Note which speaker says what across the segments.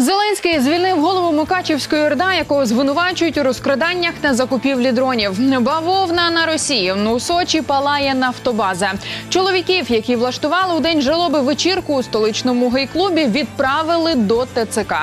Speaker 1: Зеленський звільнив голову Мукачівської ОРДА, якого звинувачують у розкраданнях на закупівлі дронів. Бавовна на Росії. У Сочі палає нафтобаза. Чоловіків, які влаштували у день жалоби вечірку у столичному гей-клубі, відправили до ТЦК.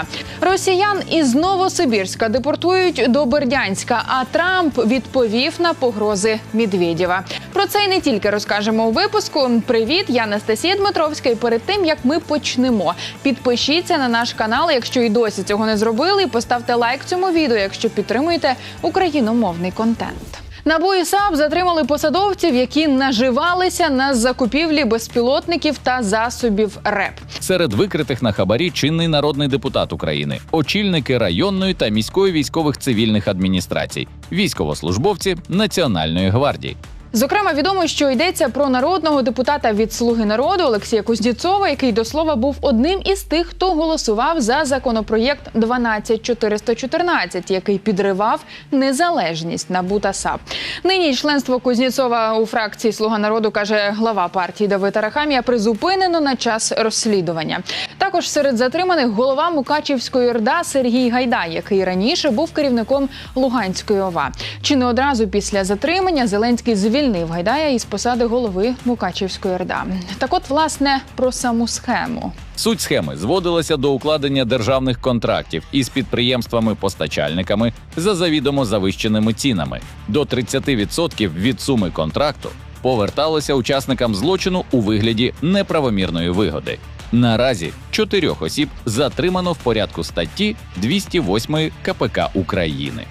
Speaker 1: Росіян із Новосибірська депортують до Бердянська. А Трамп відповів на погрози Медведєва. Про це й не тільки розкажемо у випуску. Привіт, я Анастасія Дмитровська. І перед тим як ми почнемо, підпишіться на наш канал, якщо і досі цього не зробили. Поставте лайк цьому відео, якщо підтримуєте україномовний контент. НАБУ і САП затримали посадовців, які наживалися на закупівлі безпілотників та засобів РЕП.
Speaker 2: Серед викритих на хабарі чинний народний депутат України, очільники районної та міської військових цивільних адміністрацій, військовослужбовці Національної гвардії.
Speaker 1: Зокрема, відомо, що йдеться про народного депутата від Слуги народу Олексія Кузнєцова, який до слова був одним із тих, хто голосував за законопроєкт 12414, який підривав незалежність НАБУ та САП. Нині членство Кузнєцова у фракції Слуга народу каже глава партії Давид Арахамія призупинено на час розслідування. Також серед затриманих голова Мукачівської РДА Сергій Гайдай, який раніше був керівником Луганської ОВА. Чи не одразу після затримання Зеленський звільнив Гайдая із посади голови Мукачівської РДА. Так, от, власне, про саму схему.
Speaker 2: Суть схеми зводилася до укладення державних контрактів із підприємствами-постачальниками за завідомо завищеними цінами. До 30% від суми контракту поверталося учасникам злочину у вигляді неправомірної вигоди. Наразі чотирьох осіб затримано в порядку статті 208 КПК України.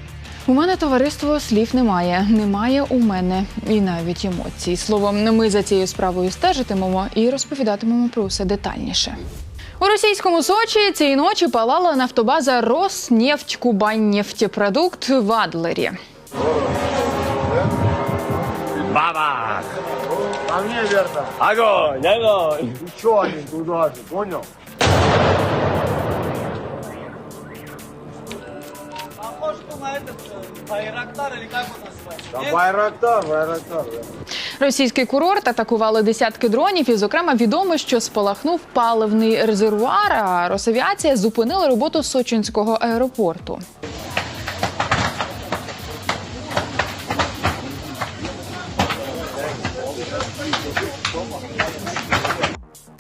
Speaker 1: У мене товариство слів немає. Немає у мене і навіть емоцій. Словом, ми за цією справою стежитимемо і розповідатимемо про все детальніше. У російському Сочі цієї ночі палала нафтобаза Роснефть Кубаннефтепродукт в Адлері.
Speaker 3: Баба!
Speaker 4: А мне верно.
Speaker 3: Огонь, огонь!
Speaker 4: И чё они туда же, понял?
Speaker 5: Похож на этот э, Байрактар или как он называется?
Speaker 4: Да
Speaker 5: Нет?
Speaker 4: Байрактар, Байрактар. да.
Speaker 1: Російський курорт атакували десятки дронів, і, зокрема, відомо, що спалахнув паливний резервуар. А Росавіація зупинила роботу Сочинського аеропорту.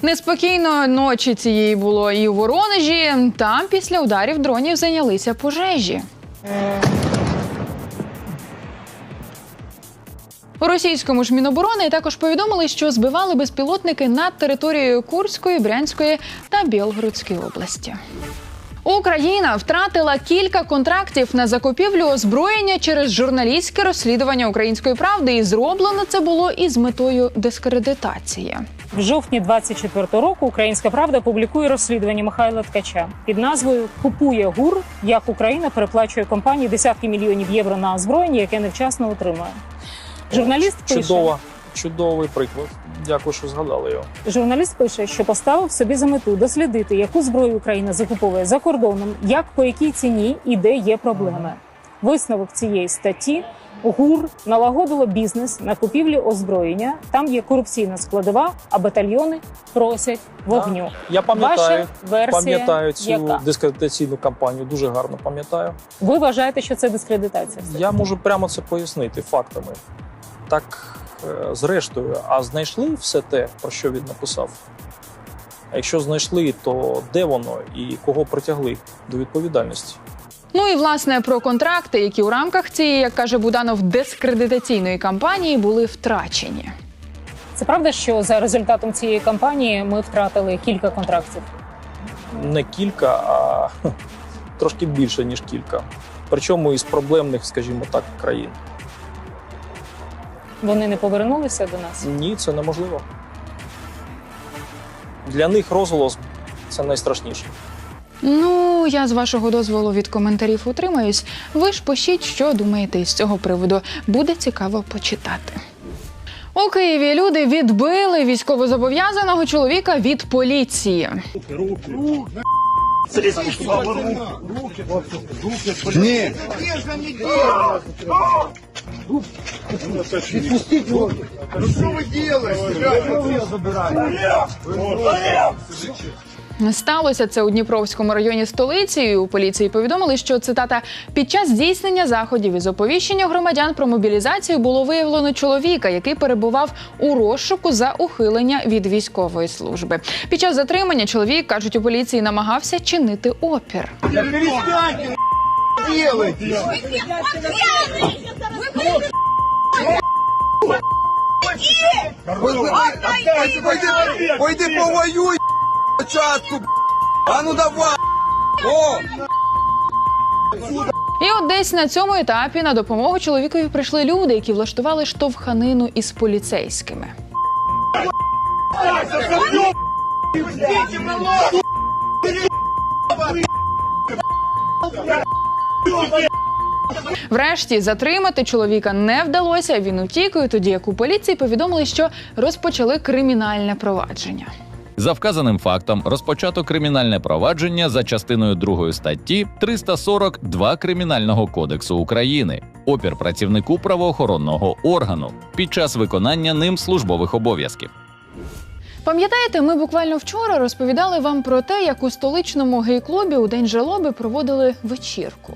Speaker 1: Неспокійно ночі цієї було і у Воронежі. Там після ударів дронів зайнялися пожежі. У російському ж міноборони також повідомили, що збивали безпілотники над територією Курської, Брянської та Білгородської області. Україна втратила кілька контрактів на закупівлю озброєння через журналістське розслідування української правди, і зроблено це було із метою дискредитації.
Speaker 6: В жовтні 24-го року Українська правда публікує розслідування Михайла Ткача під назвою Купує ГУР, як Україна переплачує компанії десятки мільйонів євро на озброєння, яке невчасно отримує. Журналіст пише,
Speaker 7: Чудова, чудовий приклад. Дякую, що згадали його.
Speaker 6: журналіст пише, що поставив собі за мету дослідити, яку зброю Україна закуповує за кордоном, як по якій ціні і де є проблеми. Висновок цієї статті. ГУР налагодило бізнес на купівлі озброєння. Там є корупційна складова, а батальйони просять вогню.
Speaker 7: Я пам'ятаю, пам'ятаю цю
Speaker 6: яка?
Speaker 7: дискредитаційну кампанію. Дуже гарно пам'ятаю.
Speaker 6: Ви вважаєте, що це дискредитація?
Speaker 7: Я можу прямо це пояснити фактами. Так, зрештою, а знайшли все те, про що він написав. А якщо знайшли, то де воно і кого притягли до відповідальності?
Speaker 1: Ну і власне про контракти, які у рамках цієї, як каже Буданов, дискредитаційної кампанії були втрачені.
Speaker 6: Це правда, що за результатом цієї кампанії ми втратили кілька контрактів.
Speaker 7: Не кілька, а трошки більше, ніж кілька. Причому із проблемних, скажімо так, країн.
Speaker 6: Вони не повернулися до нас.
Speaker 7: Ні, це неможливо. Для них розголос це найстрашніше.
Speaker 1: Ну, я з вашого дозволу від коментарів утримаюсь. Ви ж пишіть, що думаєте із цього приводу. Буде цікаво почитати. У Києві люди відбили військовозобов'язаного чоловіка від поліції. Сталося це у Дніпровському районі столиці. І У поліції повідомили, що цитата під час здійснення заходів із оповіщення громадян про мобілізацію було виявлено чоловіка, який перебував у розшуку за ухилення від військової служби. Під час затримання чоловік кажуть у поліції намагався чинити опір.
Speaker 8: Пойди повоюй, початку. А ну давай. О!
Speaker 1: І от десь на цьому етапі на допомогу чоловікові прийшли люди, які влаштували штовханину із поліцейськими. Врешті затримати чоловіка не вдалося. Він утік, і тоді як у поліції повідомили, що розпочали кримінальне провадження.
Speaker 2: За вказаним фактом розпочато кримінальне провадження за частиною 2 статті 342 Кримінального кодексу України опір працівнику правоохоронного органу під час виконання ним службових обов'язків.
Speaker 1: Пам'ятаєте, ми буквально вчора розповідали вам про те, як у столичному гей-клубі у день жалоби проводили вечірку.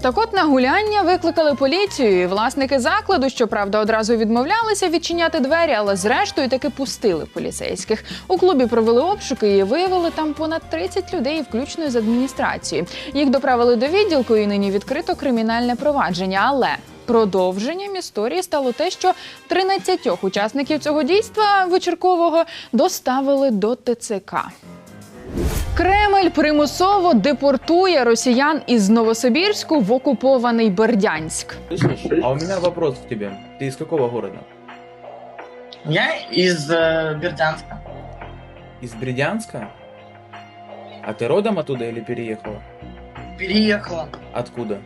Speaker 1: Так от на гуляння викликали поліцію. і Власники закладу, щоправда, одразу відмовлялися відчиняти двері, але зрештою таки пустили поліцейських. У клубі провели обшуки і виявили там понад 30 людей, включно з адміністрацією. Їх доправили до відділку і нині відкрито кримінальне провадження. Але продовженням історії стало те, що 13 учасників цього дійства вечіркового доставили до ТЦК. Кремль примусово депортує росіян із Новосибірську в окупований Бердянськ.
Speaker 9: Слышишь? А у меня вопрос к тебе. Ты из какого города?
Speaker 5: Я из э, Бердянска.
Speaker 9: Из Бердянска? А ты родом оттуда или переехала?
Speaker 5: Переехала
Speaker 9: Откуда?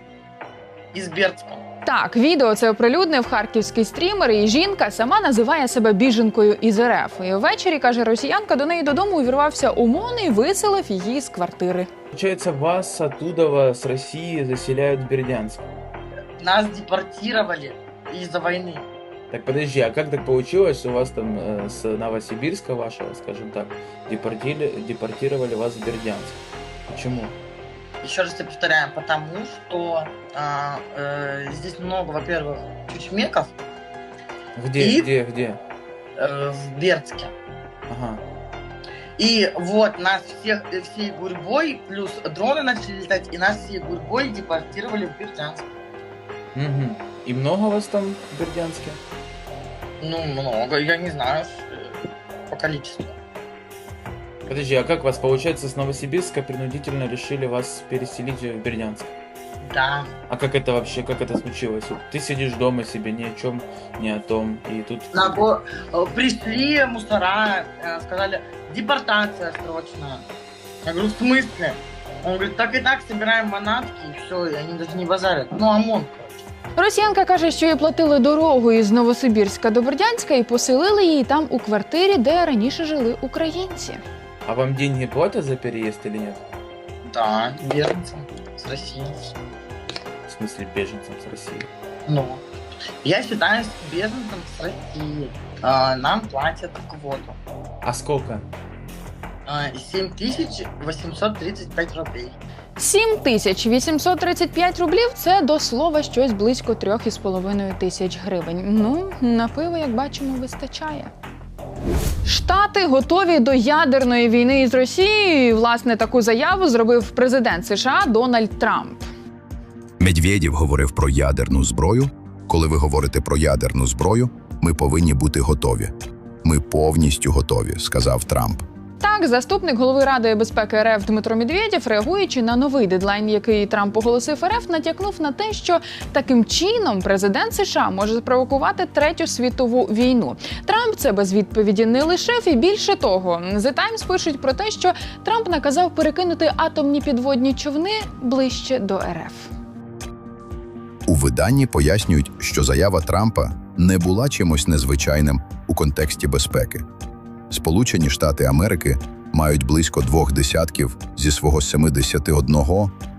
Speaker 5: из Бердска.
Speaker 1: Так, відео це оприлюднив харківський стрімер, і жінка сама називає себе біженкою із РФ. І ввечері каже росіянка до неї додому увірвався ОМОН і виселив її з квартири.
Speaker 9: Получается, вас оттуда, с России, заселяют в Бердянск.
Speaker 5: Нас депортировали из-за войны.
Speaker 9: Так подожди, а как так получилось, что вас там э, с Новосибирска вашего, скажем так, депортили, депортировали вас в Бердянск? Почему?
Speaker 5: Еще раз тебе повторяем, потому что а, э, здесь много, во-первых, чучмеков
Speaker 9: Где,
Speaker 5: И?
Speaker 9: где, где?
Speaker 5: э, в Бердске.
Speaker 9: Ага.
Speaker 5: И вот нас всех э, всей гурьбой, плюс дроны начали летать, и нас всей гурьбой депортировали в Бердянск.
Speaker 9: Мгм. И много вас там в Бердянске?
Speaker 5: Ну, много, я не знаю э, по количеству.
Speaker 9: Подожди, а как вас, получается, с Новосибирска принудительно решили вас переселить в Бердянск?
Speaker 5: Да.
Speaker 9: А как это вообще, как это случилось? Вот Ты сидишь дома себе, ни о чем, ни о том, и тут...
Speaker 5: На го- э, Пришли мусора, э, сказали, депортация срочная. Я говорю, в смысле? Он говорит, так и так собираем манатки, и все, и они даже не базарят. Ну, ОМОН, короче.
Speaker 1: Росіянка каже, що їй платили дорогу із Новосибірська до Бердянська і поселили її там у квартирі, де раніше жили українці.
Speaker 9: А вам деньги платят за переезд или нет?
Speaker 5: Да, беженцам с России.
Speaker 9: В смысле, беженцам с России?
Speaker 5: Ну, я считаюсь беженцем с России. А, нам платят квоту.
Speaker 9: А сколько?
Speaker 5: 7835 рублей.
Speaker 1: 7835 рублів це до слова щось близько 3,5 тисяч гривень. Ну, на пиво, як бачимо, вистачає. Штати готові до ядерної війни із Росією. Власне, таку заяву зробив президент США Дональд Трамп.
Speaker 10: Медведєв говорив про ядерну зброю. Коли ви говорите про ядерну зброю, ми повинні бути готові. Ми повністю готові, сказав Трамп.
Speaker 1: Так, заступник голови Ради безпеки РФ Дмитро Медведєв, реагуючи на новий дедлайн, який Трамп оголосив РФ, натякнув на те, що таким чином президент США може спровокувати третю світову війну. Трамп це без відповіді не лишив, і більше того, The Times пишуть про те, що Трамп наказав перекинути атомні підводні човни ближче до РФ.
Speaker 10: У виданні пояснюють, що заява Трампа не була чимось незвичайним у контексті безпеки. Сполучені Штати Америки мають близько двох десятків зі свого 71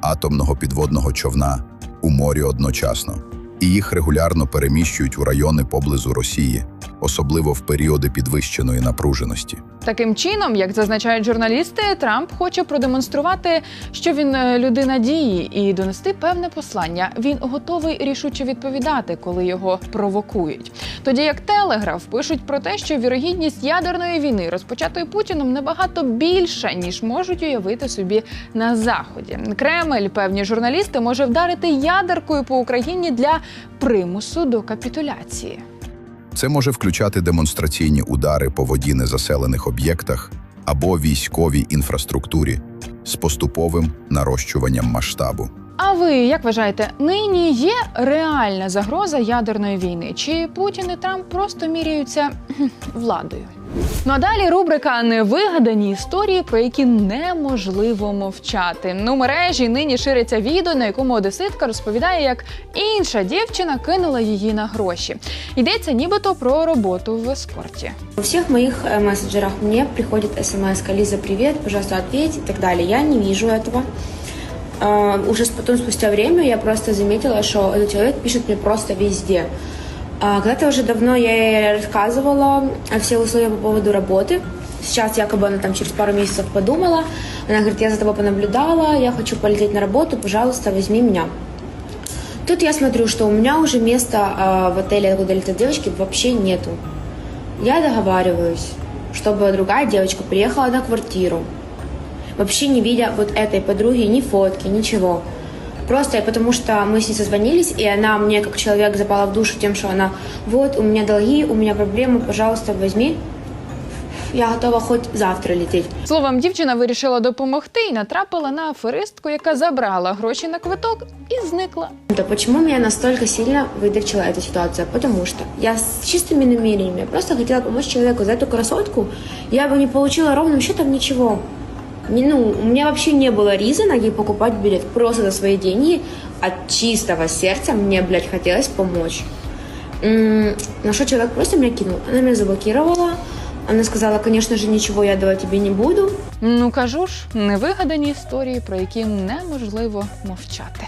Speaker 10: атомного підводного човна у морі одночасно. і їх регулярно переміщують у райони поблизу Росії, особливо в періоди підвищеної напруженості.
Speaker 1: Таким чином, як зазначають журналісти, Трамп хоче продемонструвати, що він е, людина дії, і донести певне послання. Він готовий рішуче відповідати, коли його провокують. Тоді як Телеграф пишуть про те, що вірогідність ядерної війни, розпочатої Путіном, набагато більша ніж можуть уявити собі на заході. Кремль, певні журналісти, може вдарити ядеркою по Україні для примусу до капітуляції.
Speaker 10: Це може включати демонстраційні удари по воді незаселених об'єктах або військовій інфраструктурі з поступовим нарощуванням масштабу.
Speaker 1: А ви як вважаєте, нині є реальна загроза ядерної війни? Чи Путін і Трамп просто міряються владою? Ну а далі рубрика Невигадані історії, про які неможливо мовчати. Ну, у мережі нині шириться відео, на якому одеситка розповідає, як інша дівчина кинула її на гроші. Йдеться нібито про роботу в ескорті.
Speaker 11: Во всех моих э, мессенджерах мне приходит смс Лиза, привет, пожалуйста, ответь и так далее. Я не вижу этого. А, Уже с- потом, спустя время, я просто заметила, что этот человек пишет мне просто везде. А, Когда-то уже давно я ей рассказывала о все условия по поводу работы. Сейчас якобы она там через пару месяцев подумала. Она говорит, я за тобой понаблюдала, я хочу полететь на работу, пожалуйста, возьми меня. Тут я смотрю, что у меня уже места а, в отеле, куда летят девочки, вообще нету. Я договариваюсь, чтобы другая девочка приехала на квартиру, вообще не видя вот этой подруги ни фотки, ничего. Просто потому что мы с ней созвонились, и она мне как человек запала в душу тем, что она вот, у меня долги, у меня проблемы, пожалуйста, возьми. Я готова хоть завтра лететь.
Speaker 1: Словом, дівчина вирішила допомогти і натрапила на аферистку, яка забрала гроші на квиток і зникла.
Speaker 11: Да почему меня настолько сильно выдачила эта ситуация? Потому что я с чистыми намерениями я просто хотела помочь человеку. За эту красотку я бы не получила ровным счетом ничего. Не- ну, у меня вообще не было ризана ей покупать билет. Просто за свои деньги от чистого сердца мне, блядь, хотелось помочь. М, На что человек просто меня кинул. Она меня заблокировала. Она сказала, конечно же, нічого я давати тобі не буду.
Speaker 1: Ну кажу ж, невигадані історії, про які неможливо мовчати.